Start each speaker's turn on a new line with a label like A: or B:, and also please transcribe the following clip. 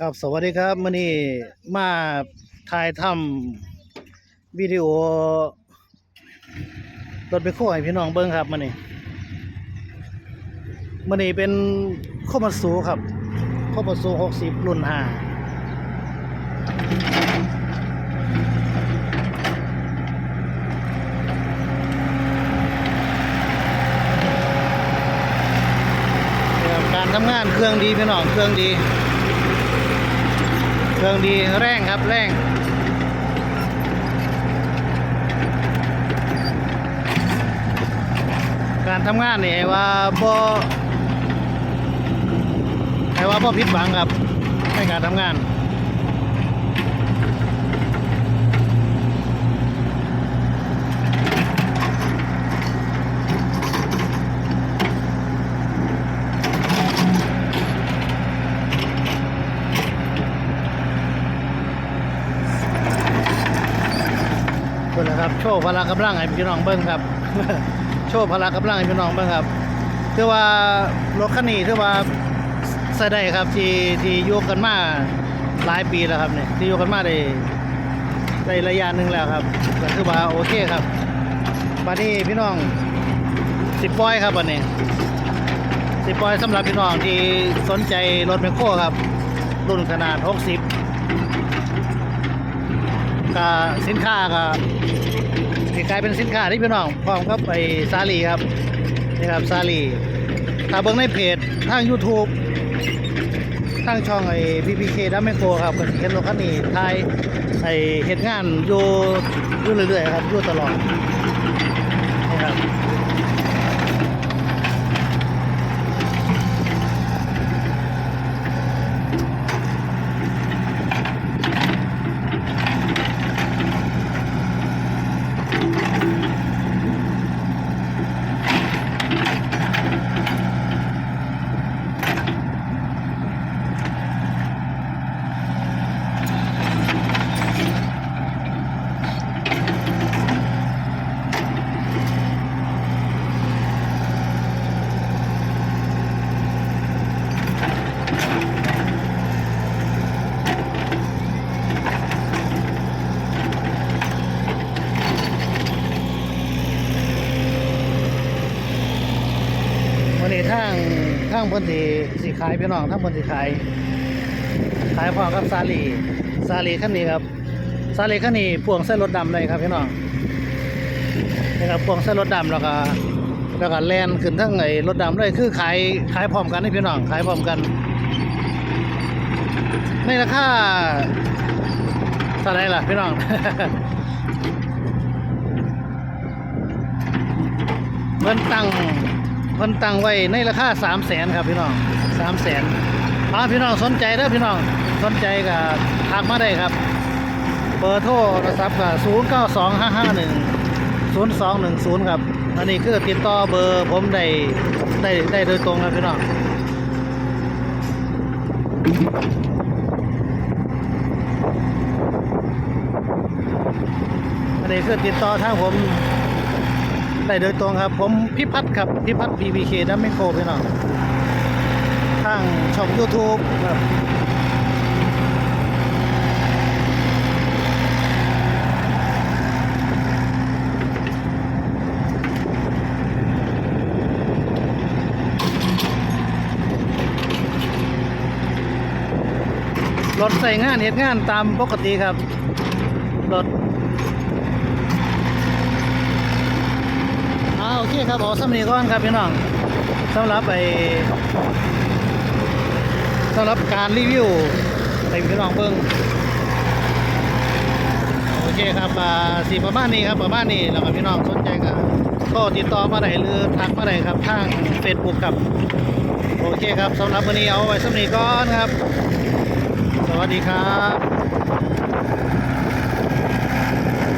A: ครับสวัสดีครับมื่อนี้มาถ่ายทำวิดีโอรถไปโค้ให้พี่น้องเบิ้งครับมื่อนี้มื่อนี้เป็นโคมาสูครับโคมาสูหกสิบรุ่นห้าการทำงานเครื่องดีพี่น้องเครื่องดี ครื่องดีแรงครับแรงการทำงานนี่ว่าบ่ไอ้ว่าบ่ผิดหวังครับในการทำงาน ครับ โชว์พละกำลังให้พี่น้องเบิ่งครับ โชว์พละกำลังให้พี่น้องเบิ่งครับถือว่ารถคันนี้ถือว่าใส่ได้ครับที่ที่ยู่กันมาหลายปีแล้วครับเนี่ยที่ยู่กันมาได้ได้ระยะหนึ่งแล้วครับก็ถือว่าโอเคครับบัดนี้พี่น้องสิบปอยครับบัดนี้สิบปอยสำหรับพี่น้องที่สนใจรถแมคโครครับ รุ่นขนาด 60 ก็สินค้าก็กลายเป็นสินค้าที่พี่น้องพร้อมกับไอ้ซาลีครับนี่ครับซาลีถ้าเบิ้งในเพจทาง YouTube ทางช่องไอ้ PPK ดัมเมโครครับก็เห็นรถคันนี้ทายไอ้เหตุงานอยู่อยู่เรื่อยๆครับอยู่ตลอดนี่ครับ วันนี้ทาง ทางเพิ่นสิสิขายพี่น้องทางเพิ่นสิขายขายพร้อมกับซาลีซาลีคันนี้ครับซาลีคันนี้พ่วงเส้นรถดำเลยครับพี่น้องนี่ครับพ่วงเส้นรถดำแล้วก็แล้วก็แลนขึ้นทั้งไอ้รถดำเลยคือขายขายพร้อมกันให้พี่น้องขายพร้อมกันในราคาเท่าไรล่ะพี่น้องเพิ่นตั้ง เพิ่นตั้งไว้ในราคาสามแสนครับพี่น้องสามแสนถ้าพี่น้องสนใจเด้พี่น้องสนใจก็ทักมาได้ครับ เบอร์โทรโทรศัพท์ก็ศูนย์เก้าสองห้าห้าหนึ่งศูนย์สองหนึ่งศูนย์ครับอันนี้คือติดต่อเบอร์ผมได้ได้ได้โดยตรงครับพี่น้องอันนี้คือติดต่อทางผม ได้โดยตรงครับ ผมพิพัฒน์ครับพิพัฒน์ PBK ดัมไมโคพี่น้องทางช่อง YouTube ครับรถใส่งานเหตุงานตามปกติครับรถ อ่าโอเคครับเอาสำนีก่อนครับพี่น้องสำหรับไอ้สำหรับการรีวิวให้พี่น้องเบิ่งโอเคครับสีประมาณนี้ครับประมาณนี้แล้วก็พี่น้องสนใจก็ก็ติดต่อมาได้หรือทักมาได้ครับทาง Facebook ครับโอเคครับสำหรับวันนี้เอาไว้สำนีก่อนครับ สวัสดีครับ